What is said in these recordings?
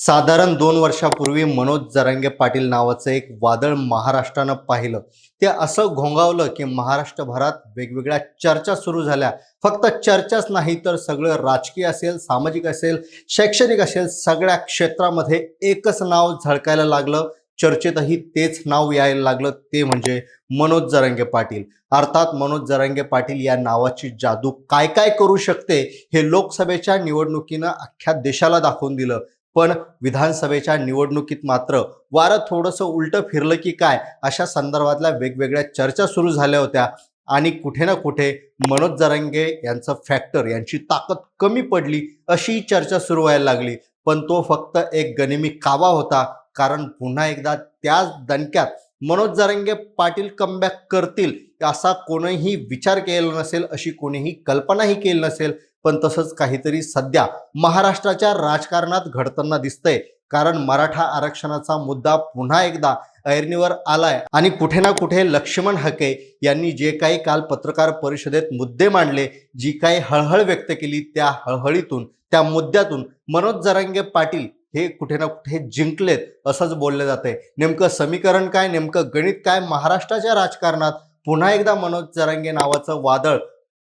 साधारण दोन वर्षापूर्वी मनोज जरांगे पाटील नावाचं एक वादळ महाराष्ट्रानं पाहिलं. ते असं घोंगावलं की महाराष्ट्रभरात वेगवेगळ्या चर्चा सुरू झाल्या. फक्त चर्चाच नाही तर सगळं राजकीय असेल सामाजिक असेल शैक्षणिक असेल सगळ्या क्षेत्रामध्ये एकच नाव झळकायला लागलं. चर्चेतही तेच नाव यायला लागलं. ते म्हणजे मनोज जरांगे पाटील. अर्थात मनोज जरांगे पाटील या नावाची जादू काय काय करू शकते हे लोकसभेच्या निवडणुकीनं अख्ख्या देशाला दाखवून दिलं. पण विधानसभेच्या निवडणुकीत मात्र वारं थोडंसं उलटं फिरलं की काय अशा संदर्भातल्या वेगवेगळ्या चर्चा सुरू झाल्या होत्या. आणि कुठे ना कुठे मनोज जरांगे यांचं फॅक्टर यांची ताकद कमी पडली अशी चर्चा सुरू व्हायला लागली. पण तो फक्त एक गनिमी कावा होता. कारण पुन्हा एकदा त्याच दणक्यात मनोज जरंगे पाटील कमबॅक करतील असा कोणीही विचार केलेला नसेल अशी कोणीही कल्पनाही केली नसेल. पण तसंच काहीतरी सध्या महाराष्ट्राच्या राजकारणात घडताना दिसतंय. कारण मराठा आरक्षणाचा मुद्दा पुन्हा एकदा ऐरणीवर आलाय. आणि कुठे ना कुठे लक्ष्मण हके यांनी जे काही काल पत्रकार परिषदेत मुद्दे मांडले जी काही हळहळ व्यक्त केली त्या हळहळीतून त्या मुद्द्यातून मनोज जरांगे पाटील हे कुठे ना कुठे जिंकलेत असंच बोललं जातंय. नेमकं समीकरण काय नेमकं गणित काय महाराष्ट्राच्या राजकारणात पुन्हा एकदा मनोज जरांगे नावाचं वादळ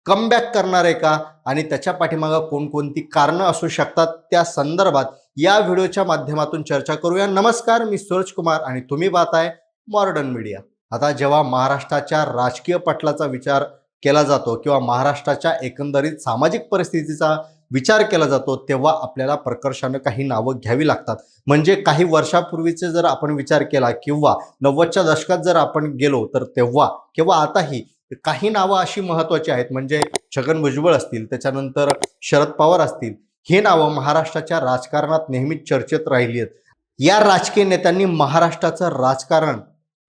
कमबॅक करणार आहे का? आणि त्याच्या पाठीमागं कोणकोणती कारणं असू शकतात? त्या संदर्भात या व्हिडिओच्या माध्यमातून चर्चा करूया. नमस्कार मी सूरज कुमार आणि तुम्ही पाहताय मॉडर्न मीडिया आता जेव्हा महाराष्ट्राच्या राजकीय पटलाचा विचार केला जातो किंवा महाराष्ट्राच्या एकंदरीत सामाजिक परिस्थितीचा विचार केला जातो तेव्हा आपल्याला प्रकर्षानं काही नावं घ्यावी लागतात. म्हणजे काही वर्षापूर्वीचे जर आपण विचार केला किंवा नव्वदच्या दशकात जर आपण गेलो तर तेव्हा किंवा आताही काही नावं अशी महत्वाची आहेत म्हणजे छगन भुजबळ असतील त्याच्यानंतर शरद पवार असतील हे नावं महाराष्ट्राच्या राजकारणात नेहमीच चर्चेत राहिली आहेत. या राजकीय नेत्यांनी महाराष्ट्राचं राजकारण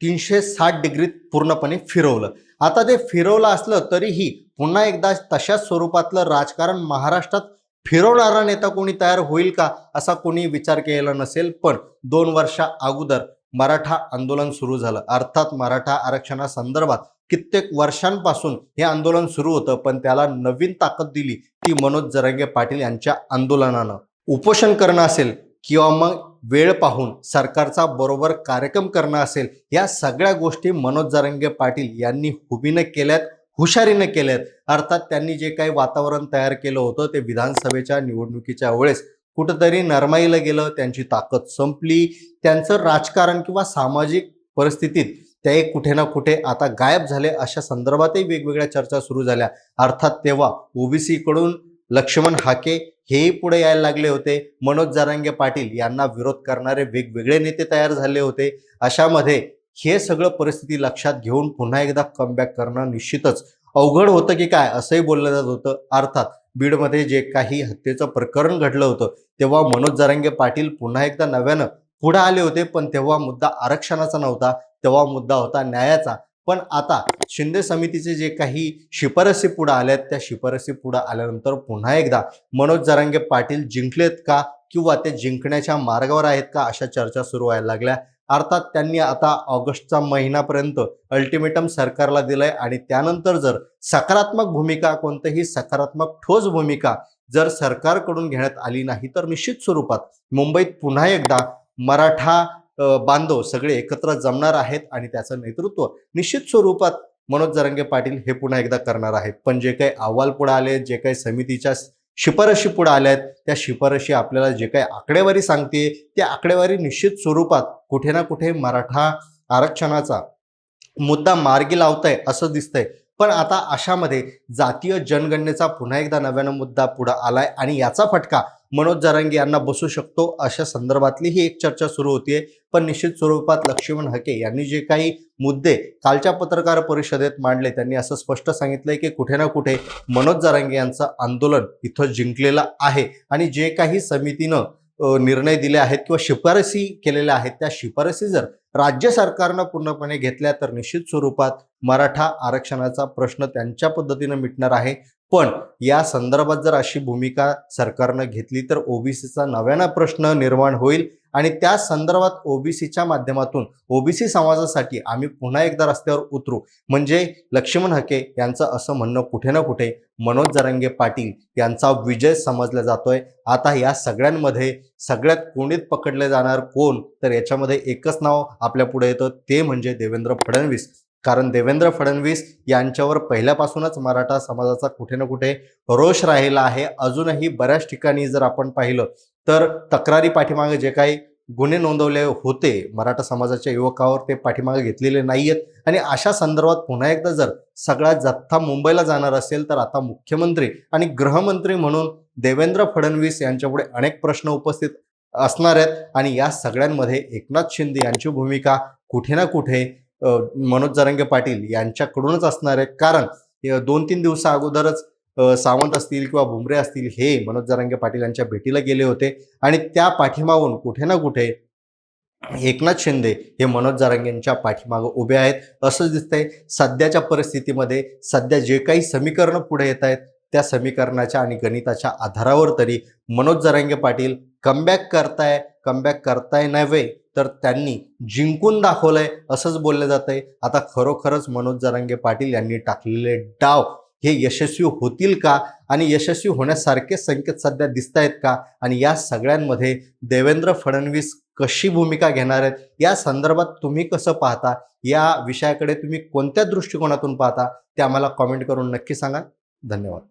तीनशे साठ डिग्रीत पूर्णपणे फिरवलं. आता ते फिरवलं असलं तरीही पुन्हा एकदा तशाच स्वरूपातलं राजकारण महाराष्ट्रात फिरवणारा नेता कोणी तयार होईल का असा कोणी विचार केलेला नसेल पण दोन वर्षा अगोदर मराठा आंदोलन सुरू झालं. अर्थात मराठा आरक्षणासंदर्भात कित्येक वर्षांपासून हे आंदोलन सुरू होतं पण त्याला नवीन ताकद दिली ती मनोज जरांगे पाटील यांच्या आंदोलनानं. उपोषण करणं असेल किंवा मग वेळ पाहून सरकारचा बरोबर कार्यक्रम करणं असेल या सगळ्या गोष्टी मनोज जरांगे पाटील यांनी हुबीनं केल्यात हुशारीनं केल्यात. अर्थात त्यांनी जे काही वातावरण तयार केलं होतं ते विधानसभेच्या निवडणुकीच्या वेळेस कुठंतरी नरमाईला गेलं त्यांची ताकद संपली. त्यांचं राजकारण किंवा सामाजिक परिस्थितीत ते कुठे ना कुठे आता गायब झाले अशा संदर्भातही वेगवेगळ्या चर्चा सुरू झाल्या. अर्थात तेव्हा ओबीसीकडून लक्ष्मण हाके हेही पुढे यायला लागले होते. मनोज जरांगे पाटील यांना विरोध करणारे वेगवेगळे नेते तयार झाले होते. अशामध्ये हे सगळं परिस्थिती लक्षात घेऊन पुन्हा एकदा कमबॅक करणं निश्चितच अवघड होतं की काय असंही बोललं जात होतं. अर्थात बीडमध्ये जे काही हत्येचं प्रकरण घडलं होतं तेव्हा मनोज जरांगे पाटील पुन्हा एकदा नव्यानं पुढे आले होते. पण तेव्हा मुद्दा आरक्षणाचा नव्हता. तेव्हा मुद्दा होता न्यायाचा. पण आता शिंदे समितीचे जे काही शिफारसी पुढे आल्यात त्या शिफारसी पुढे आल्यानंतर पुन्हा एकदा मनोज जरांगे पाटील जिंकलेत का किंवा ते जिंकण्याच्या मार्गावर आहेत का अशा चर्चा सुरू व्हायला लागल्या. अर्थात त्यांनी आता ऑगस्टचा महिनापर्यंत अल्टिमेटम सरकारला दिलंय आणि त्यानंतर जर सकारात्मक भूमिका कोणतीही सकारात्मक ठोस भूमिका जर सरकारकडून घेण्यात आली नाही तर निश्चित स्वरूपात मुंबईत पुन्हा एकदा मराठा बांधव सगळे एकत्र जमणार आहेत आणि त्याचं नेतृत्व निश्चित स्वरूपात मनोज जरांगे पाटील हे पुन्हा एकदा करणार आहेत. पण जे काही अहवाल पुढे आले जे काही समितीच्या शिफारशी पुढे आल्या आहेत त्या शिफारशी आपल्याला जे काही आकडेवारी सांगते त्या आकडेवारी निश्चित स्वरूपात कुठे ना कुठे मराठा आरक्षणाचा मुद्दा मार्गी लावताय असं दिसतंय. पण आता अशामध्ये जातीय जनगणनेचा पुन्हा एकदा नव्यानं मुद्दा पुढे आलाय आणि याचा फटका मनोज जारंगी यांना बसू शकतो अशा संदर्भातली ही एक चर्चा सुरू होतीये. पण निश्चित स्वरूपात लक्ष्मण हके यांनी जे काही मुद्दे कालच्या पत्रकार परिषदेत मांडले त्यांनी असं स्पष्ट सांगितलंय की कुठे ना कुठे मनोज जारंगी यांचं आंदोलन इथं जिंकलेलं आहे. आणि जे काही समितीनं निर्णय दिले आहेत किंवा शिफारसी केलेल्या आहेत त्या शिफारसी जर राज्य सरकारनं पूर्णपणे घेतल्या तर निश्चित स्वरूपात मराठा आरक्षणाचा प्रश्न त्यांच्या पद्धतीनं मिटणार आहे. पण या संदर्भात जर अशी भूमिका सरकारनं घेतली तर ओबीसीचा नव्यानं प्रश्न निर्माण होईल. आणि त्या संदर्भात ओबीसीच्या माध्यमातून ओबीसी समाजासाठी आम्ही पुन्हा एकदा रस्त्यावर उतरू. म्हणजे लक्ष्मण हके यांचं असं म्हणणं कुठे ना कुठे मनोज जरांगे पाटील यांचा विजय समजला जातोय. आता या सगळ्यांमध्ये सगळ्यात कोणीत पकडले जाणार कोण? तर याच्यामध्ये एकच नाव आपल्या पुढे येतं ते म्हणजे देवेंद्र फडणवीस. कारण देवेंद्र फडणवीस यांच्यावर पहिल्यापासूनच मराठा समाजाचा कुठे ना कुठे रोष राहिला आहे. अजूनही बऱ्याच ठिकाणी जर आपण पाहिलं तर तक्रारी पाठीमागे जे काही गुन्हे नोंदवले होते मराठा समाजाच्या युवकावर ते पाठीमागे घेतलेले नाही आहेत आणि अशा संदर्भात पुन्हा एकदा जर सगळा जथ्था मुंबईला जाणार असेल तर आता मुख्यमंत्री आणि गृहमंत्री म्हणून देवेंद्र फडणवीस यांच्यापुढे अनेक प्रश्न उपस्थित असणार आहेत. आणि या सगळ्यांमध्ये एकनाथ शिंदे यांची भूमिका कुठे ना कुठे मनोज जरंगे पाटील यांच्याकडूनच असणार आहे कारण दोन तीन दिवसा अगोदरच सावंत असतील किंवा भुमरे असतील हे मनोज जरांगे पाटील यांच्या भेटीला गेले होते. आणि त्या पाठीमागून कुठे ना कुठे एकनाथ शिंदे हे मनोज जरांगेंच्या पाठीमागं उभे आहेत. असंच दिसतंय सध्याच्या परिस्थितीमध्ये सध्या जे काही समीकरणं पुढे येत आहेत त्या समीकरणाच्या आणि गणिताच्या आधारावर तरी मनोज जरांगे पाटील कमबॅक करताय कमबॅक करताय नव्हे तर त्यांनी जिंकून दाखवलंय असंच बोललं जातंय. आता खरोखरच मनोज जरांगे पाटील यांनी टाकलेले डाव हे यशस्वी होतील का? आणि यशस्वी होण्यासारखे संकेत सध्या दिसत आहेत का? आणि या सगळ्यांमध्ये देवेंद्र फडणवीस कशी भूमिका घेणार आहेत? या संदर्भात तुम्ही कसं पाहता? या विषयाकडे तुम्ही कोणत्या दृष्टिकोनातून पाहता? ते आम्हाला कॉमेंट करून नक्की सांगा. धन्यवाद.